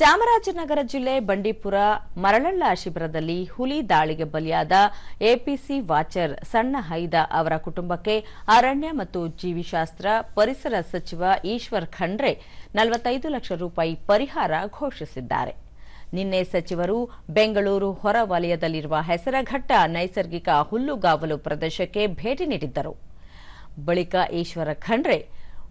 ಚಾಮರಾಜನಗರ ಜಿಲ್ಲೆ ಬಂಡೀಪುರ ಮರಳಳ್ಳ ಶಿಬಿರದಲ್ಲಿ ಹುಲಿ ದಾಳಿಗೆ ಬಲಿಯಾದ ಎಪಿಸಿ ವಾಚರ್ ಸಣ್ಣ ಹೈದ ಅವರ ಕುಟುಂಬಕ್ಕೆ ಅರಣ್ಯ ಮತ್ತು ಜೀವಿಶಾಸ್ತ್ರ ಪರಿಸರ ಸಚಿವ ಈಶ್ವರ್ ಖಂಡ್ರೆ ನಲವತ್ತೈದು ಲಕ್ಷ ರೂಪಾಯಿ ಪರಿಹಾರ ಘೋಷಿಸಿದ್ದಾರೆ. ನಿನ್ನೆ ಸಚಿವರು ಬೆಂಗಳೂರು ಹೊರ ವಲಯದಲ್ಲಿರುವ ಹೆಸರಘಟ್ಟ ನೈಸರ್ಗಿಕ ಹುಲ್ಲುಗಾವಲು ಪ್ರದೇಶಕ್ಕೆ ಭೇಟಿ ನೀಡಿದ್ದರು. ಬಳಿಕ ಈಶ್ವರ ಖಂಡ್ರೆ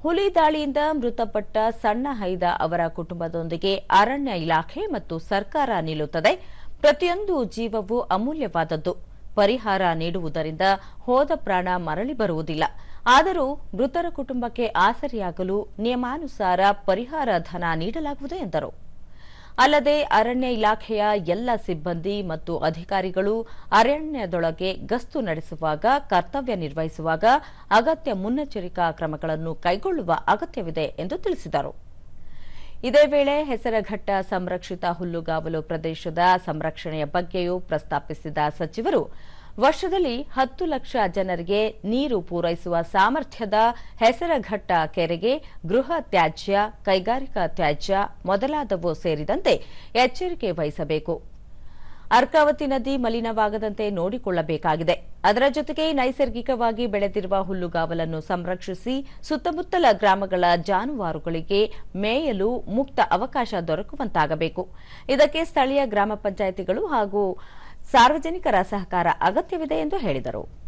ಹುಲಿ ದಾಳಿಯಿಂದ ಮೃತಪಟ್ಟ ಸಣ್ಣ ಹೈದ ಅವರ ಕುಟುಂಬದೊಂದಿಗೆ ಅರಣ್ಯ ಇಲಾಖೆ ಮತ್ತು ಸರ್ಕಾರ ನಿಲ್ಲುತ್ತದೆ. ಪ್ರತಿಯೊಂದು ಜೀವವೂ ಅಮೂಲ್ಯವಾದದ್ದು. ಪರಿಹಾರ ನೀಡುವುದರಿಂದ ಹೋದ ಪ್ರಾಣ ಮರಳಿ ಬರುವುದಿಲ್ಲ. ಆದರೂ ಮೃತರ ಕುಟುಂಬಕ್ಕೆ ಆಸರೆಯಾಗಲು ನಿಯಮಾನುಸಾರ ಪರಿಹಾರ ಧನ ನೀಡಲಾಗುವುದು ಎಂದರು. ಅಲ್ಲದೆ ಅರಣ್ಯ ಇಲಾಖೆಯ ಎಲ್ಲ ಸಿಬ್ಬಂದಿ ಮತ್ತು ಅಧಿಕಾರಿಗಳು ಅರಣ್ಯದೊಳಗೆ ಗಸ್ತು ನಡೆಸುವಾಗ, ಕರ್ತವ್ಯ ನಿರ್ವಹಿಸುವಾಗ ಅಗತ್ಯ ಮುನ್ನೆಚ್ಚರಿಕಾ ಕ್ರಮಗಳನ್ನು ಕೈಗೊಳ್ಳುವ ಅಗತ್ಯವಿದೆ ಎಂದು ತಿಳಿಸಿದರು. ಇದೇ ವೇಳೆ ಹೆಸರಘಟ್ಟ ಸಂರಕ್ಷಿತ ಹುಲ್ಲುಗಾವಲು ಪ್ರದೇಶದ ಸಂರಕ್ಷಣೆಯ ಬಗ್ಗೆಯೂ ಪ್ರಸ್ತಾಪಿಸಿದ ಸಚಿವರು ವರ್ಷದಲ್ಲಿ ಹತ್ತು ಲಕ್ಷ ಜನರಿಗೆ ನೀರು ಪೂರೈಸುವ ಸಾಮರ್ಥ್ಯದ ಹೆಸರಘಟ್ಟ ಕೆರೆಗೆ ಗೃಹ ತ್ಯಾಜ್ಯ, ಕೈಗಾರಿಕಾ ತ್ಯಾಜ್ಯ ಮೊದಲಾದವು ಸೇರಿದಂತೆ ಎಚ್ಚರಿಕೆ ವಹಿಸಬೇಕು. ಅರ್ಕಾವತಿ ನದಿ ಮಲಿನವಾಗದಂತೆ ನೋಡಿಕೊಳ್ಳಬೇಕಾಗಿದೆ. ಅದರ ಜೊತೆಗೆ ನೈಸರ್ಗಿಕವಾಗಿ ಬೆಳೆದಿರುವ ಹುಲ್ಲುಗಾವಲನ್ನು ಸಂರಕ್ಷಿಸಿ ಸುತ್ತಮುತ್ತಲ ಗ್ರಾಮಗಳ ಜಾನುವಾರುಗಳಿಗೆ ಮೇಯಲು ಮುಕ್ತ ಅವಕಾಶ ದೊರಕುವಂತಾಗಬೇಕು. ಇದಕ್ಕೆ ಸ್ಥಳೀಯ ಗ್ರಾಮ ಪಂಚಾಯಿತಿಗಳು ಹಾಗೂ ಸಾರ್ವಜನಿಕರ ಸಹಕಾರ ಅಗತ್ಯವಿದೆ ಎಂದು ಹೇಳಿದರು.